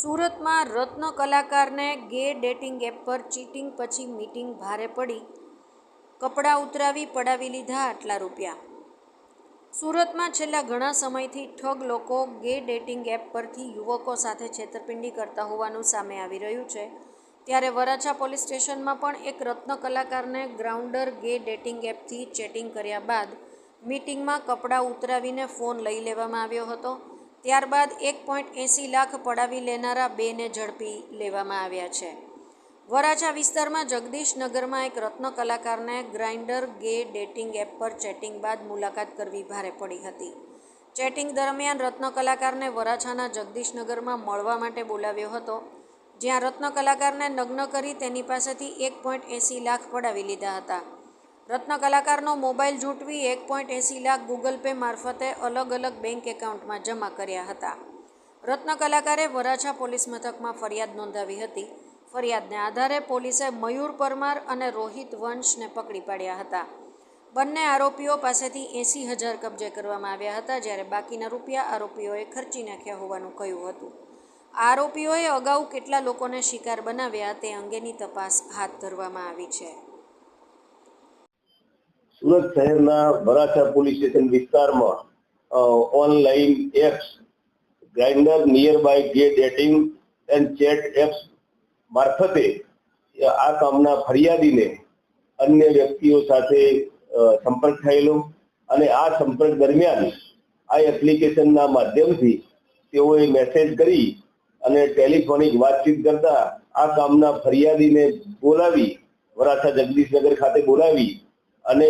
સુરતમાં રત્ન કલાકારને ગે ડેટિંગ એપ પર ચીટિંગ પછી મીટિંગ ભારે પડી. કપડાં ઉતરાવી પડાવી લીધા આટલા રૂપિયા. સુરતમાં છેલ્લા ઘણા સમયથી ઠગ લોકો ગે ડેટિંગ એપ પરથી યુવકો સાથે છેતરપિંડી કરતા હોવાનું સામે આવી રહ્યું છે. ત્યારે વરાછા પોલીસ સ્ટેશનમાં પણ એક રત્ન કલાકારને ગ્રાઉન્ડર ગે ડેટિંગ એપથી ચેટિંગ કર્યા બાદ મીટિંગમાં કપડાં ઉતરાવીને ફોન લઈ લેવામાં આવ્યો હતો. ત્યારબાદ એક પોઈન્ટ એંસી લાખ પડાવી લેનારા બેને ઝડપી લેવામાં આવ્યા છે. વરાછા વિસ્તારમાં જગદીશનગરમાં એક રત્ન કલાકારને ગ્રાઇન્ડર ગે ડેટિંગ એપ પર ચેટિંગ બાદ મુલાકાત કરવી ભારે પડી હતી. ચેટિંગ દરમિયાન રત્ન કલાકારને વરાછાના જગદીશનગરમાં મળવા માટે બોલાવ્યો હતો, જ્યાં રત્ન કલાકારને નગ્ન કરી તેની પાસેથી એક પોઈન્ટ એંસી લાખ પડાવી લીધા હતા. રત્ન કલાકારનો મોબાઈલ ઝૂંટવી એક પોઈન્ટ એંસી લાખ ગૂગલ પે મારફતે અલગ અલગ બેંક એકાઉન્ટમાં જમા કર્યા હતા. રત્ન કલાકારે વરાછા પોલીસ મથકમાં ફરિયાદ નોંધાવી હતી. ફરિયાદને આધારે પોલીસે મયુર પરમાર અને રોહિત વંશને પકડી પાડ્યા હતા. બંને આરોપીઓ પાસેથી એંસી હજાર કબજે કરવામાં આવ્યા હતા, જ્યારે બાકીના રૂપિયા આરોપીઓએ ખર્ચી નાખ્યા હોવાનું કહ્યું હતું. આરોપીઓએ અગાઉ કેટલા લોકોને શિકાર બનાવ્યા તે અંગેની તપાસ હાથ ધરવામાં આવી છે. સુરત શહેરના વરાછા પોલીસ સ્ટેશન વિસ્તારમાં online apps Grindr near by જે ડેટિંગ એન્ડ ચેટ એપ્સ મારફતે આ કામના ફરિયાદીને અન્ય વ્યક્તિઓ સાથે સંપર્ક થયેલો અને આ સંપર્ક દરમિયાન આ એપ્લિકેશનના માધ્યમથી તેઓએ મેસેજ કરી અને ટેલિફોનિક વાતચીત કરતા આ કામના ફરિયાદીને બોલાવી, વરાછા જગદીશનગર ખાતે બોલાવી અને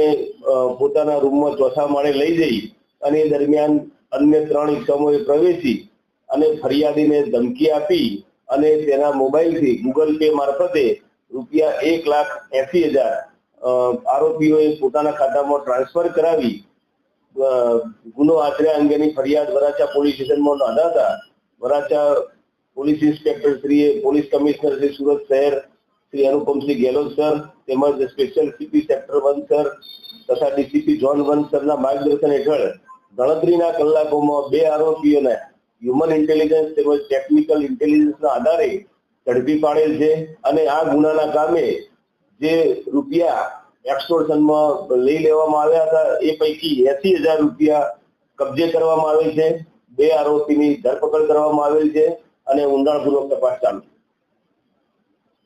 પોતાના રૂમમાં ચોથા માળે લઈ જઈ અને દરમિયાન અન્ય ત્રણ ઇસમોએ પ્રવેશી અને ફરિયાદીને ધમકી આપી અને તેના મોબાઈલથી ગૂગલ પે મારફતે રૂપિયા એક લાખ એસી હજાર આરોપીઓએ પોતાના ખાતામાં ટ્રાન્સફર કરાવી ગુનો આચર્યા અંગેની ફરિયાદ વરાછા પોલીસ સ્ટેશનમાં નોંધાતા વરાછા પોલીસ ઇન્સ્પેક્ટર શ્રીએ પોલીસ કમિશનર શ્રી સુરત શહેર શ્રી અનુપમસિંહ ગેહલોત સર તેમજ special CP sector one sir તથા ડીસીપી જોન વન સરના માર્ગદર્શન હેઠળ ગણતરીના કલાકોમાં બે આરોપીઓને હ્યુમન ઇન્ટેલિજન્સ તેમજ ટેકનિકલ ઇન્ટેલિજન્સના આધારે ઝડપી પાડેલ છે અને આ ગુનાના કામે જે રૂપિયા એક્સટોર્શનમાં લઈ લેવામાં આવ્યા હતા, એ પૈકી એસી હજાર રૂપિયા કબજે કરવામાં આવેલ છે. બે આરોપીની ધરપકડ કરવામાં આવેલ છે અને ઊંડાણપૂર્વક તપાસ ચાલુ છે.